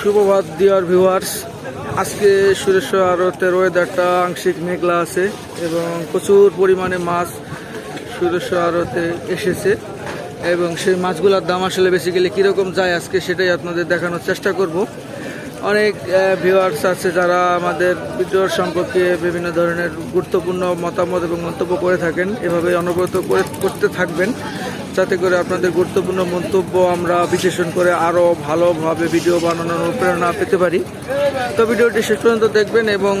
সুপ্রভাত দিয়ার ভিউয়ার্স আজকে সুরেশ্বর আড়তের ওয়েদারটা আংশিক মেঘলা আছে এবং প্রচুর পরিমাণে মাছ সুরেশ্বর আড়তে এসেছে এবং সেই মাছগুলোর দাম আসলে বেসিক্যালি কীরকম যায় আজকে সেটাই আপনাদের দেখানোর চেষ্টা করব। অনেক ভিউয়ার্স আছে যারা আমাদের ভিডিওর সম্পর্কে বিভিন্ন ধরনের গুরুত্বপূর্ণ মতামত এবং মন্তব্য করে থাকেন। এভাবে অনবরত করে করতে থাকবেন। যাতে করে আপনাদের গুরুত্বপূর্ণ মন্তব্য আমরা বিশ্লেষণ করে আরও ভালোভাবে ভিডিও বানানোর অনুপ্রেরণা পেতে পারি। তো ভিডিওটি শেষ পর্যন্ত দেখবেন এবং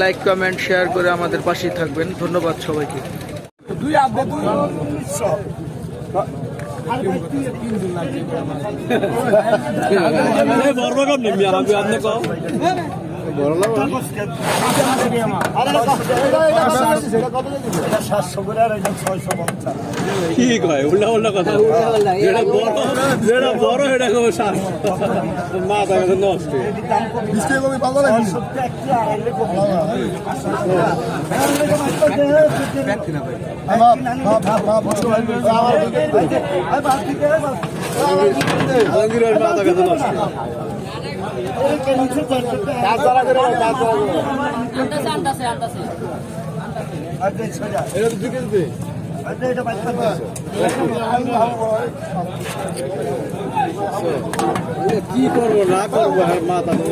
লাইক কমেন্ট শেয়ার করে আমাদের পাশেই থাকবেন। ধন্যবাদ সবাইকে। দুই আব্বা দুই উনিশশো সাতশো করে ঠিক হয় উল্টা উল্টা কথা। যেটা বড় যেটা বড় নষ্ট। কমে আলমগীরের মাথা গেছে নষ্ট। কি করব না করব আর মাথা তো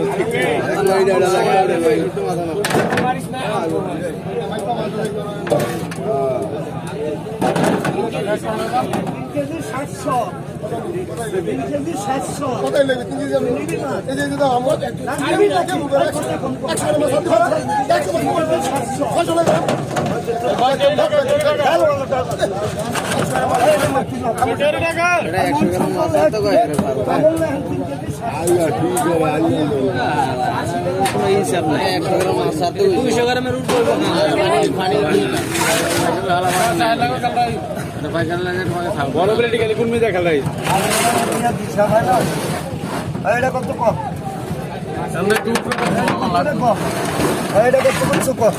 নষ্ট। সাতশো কেজি সাতশো দুইশো গ্রামের উঠ করব না বড় প্লেটে গেলে কোন মেয়ে দেখা লাগে এটা কত কম এটা কত করছ কম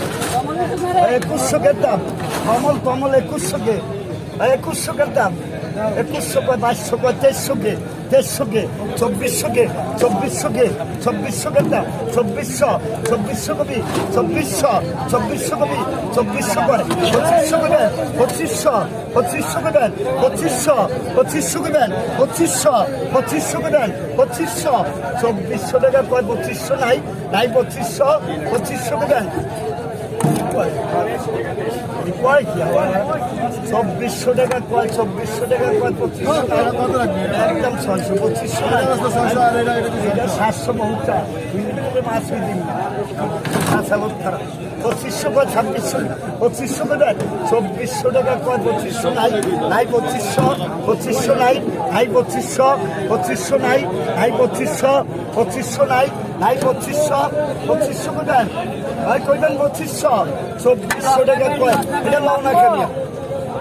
একুশশো দাম কমল কমল একুশশো কে একুশশো দাম একুশশো কে বাইশশো কে তেইশশো কে তেইশশো কে চব্বিশশো কে চব্বিশশো কে চব্বিশশো কে দাম চব্বিশশো চব্বিশশো কবি চব্বিশশো চব্বিশশো কবি চব্বিশশো করে, পঁচিশশো করে, পঁচিশশো পঁচিশশো করে, পঁচিশশো পঁচিশশো করে, পঁচিশশো পঁচিশশো করে, পঁচিশশো, চব্বিশশো টাকা কয়, পঁচিশশো নাই নাই পঁচিশশো পঁচিশশো করে। কয় কি চব্বিশশো টাকা কয় চব্বিশশো টাকা কয় পঁচিশশো টাকা একদম ছয়শো পঁচিশশো এটা সাতশো বহুটা মাছ দিন বহুত খারাপ। পঁচিশশো কয় ছাব্বিশশো। পঁচিশশো করে চব্বিশশো টাকা কয় পঁচিশশো নাই। নাই পঁচিশশো পঁচিশশো নাই। নাই পঁচিশশো পঁচিশশো নাই। নাই পঁচিশশো পঁচিশশো নাই। নাই পঁচিশশো পঁচিশশো কোথায় ভাই, কইবেন পঁচিশশো? চব্বিশশো টাকা কয়? এটা লাও না কেন?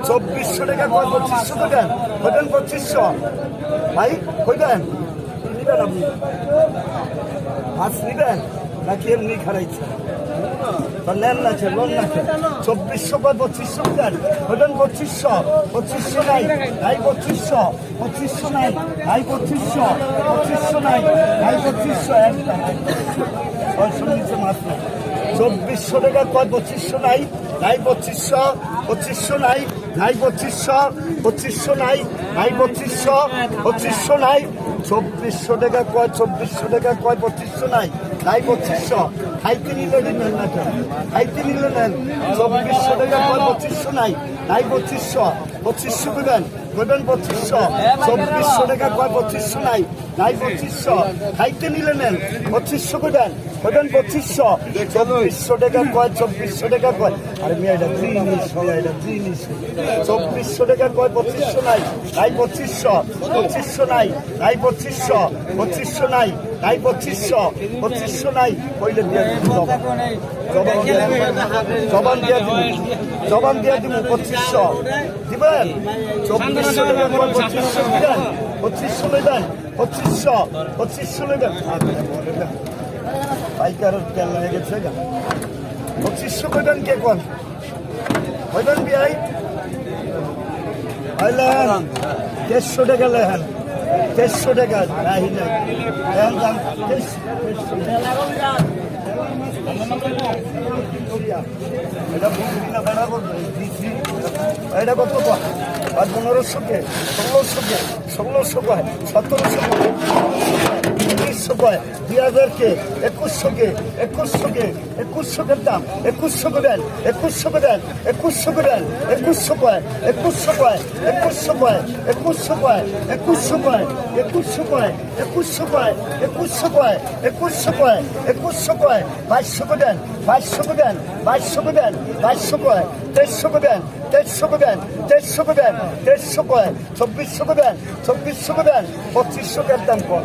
চব্বিশশো টাকা কয়? পঁচিশশো টাকা কইবেন পঁচিশশো? ভাই, কইবেন? নিবেন আপনি? মাছ নিবেন? নাকি এমনি খারাইছে নেন না আছে না চব্বিশশো বা পঁচিশশো দেন ওইটান পঁচিশশো পঁচিশশো নাই। নাই পঁচিশশো পঁচিশশো নাই। নাই পঁচিশশো পঁচিশশো নাই। নাই পঁচিশশো, একটা মাছ নাই। চব্বিশশো টাকা, কয় পঁচিশশো নাই? নাই পঁচিশশো পঁচিশশো নাই? নাই পঁচিশশো পঁচিশশো নাই? নাই পঁচিশশো পঁচিশশো নাই? চব্বিশশো টাকা, কয় চব্বিশশো টাকা, কয় পঁচিশশো নাই? নাই পঁচিশশো। খাইতে নিলে নেন না খাইতে নিলে নেন চব্বিশশো টাকা, কয় পঁচিশশো নাই? নাই পঁচিশশো। পঁচিশশো দেবেন দেবেন পঁচিশশো। চব্বিশশো টাকা, কয় পঁচিশশো নাই? নাই পঁচিশশো। খাইতে নিলে নেন। পঁচিশশো দেবেন দেবেন পঁচিশশো? চব্বিশশো টাকা কয়, চব্বিশশো টাকা কয়? আরে মেয়ে, এটা জিনিস মেয়ে এটা জিনিস চব্বিশশো টাকা কয়, পঁচিশশো নাই? নাই পঁচিশশো। পঁচিশশো নাই? নাই পঁচিশশো। পঁচিশশো নাই? নাই পঁচিশশো। পঁচিশশো নাই? কইলে জবান। দিয়ে দিব। জবান দিয়ে দিব। পঁচিশশো। দিবেন? চব্বিশশো টাকা কয়, পঁচিশশো দিবেন পঁচিশশো নেবেন পঁচিশশো পঁচিশশো নেবেন পাইকারের তেল হয়ে গেছে গা পঁচিশশো কইবেন কে কোন? কইবেন বিয়াই হইলেন দেড়শো টাকা লেহেন দেড়শো টাকা রাহি নাই এখন দাম এটা বলবি না, বেড়া করবে এটা কত কয়? আর পনেরোশো কে? ষোলোশো কে? ষোলোশো কয়? সতেরোশো কয় কয় দুই হাজার কে একুশশো কে একুশশো কে একুশশো কে দাম একুশশো কে দেন একুশশো কে দেন একুশশো কে দেন একুশশো কয় একুশশো কয় একুশশো কয় একুশশো কয় একুশশো কয় একুশশো কয় একুশশো কয় একুশশো কয় একুশশো কয় একুশশো কয় বাইশশো কে দেন বাইশশো কে দেন বাইশশো কে দেন বাইশশো কয় তেইশশো কে দেন তেইশশো কে দেন তেইশশো কে দেন তেইশশো কয় চব্বিশশো দেন চব্বিশশো দেন পঁচিশশো দাম কর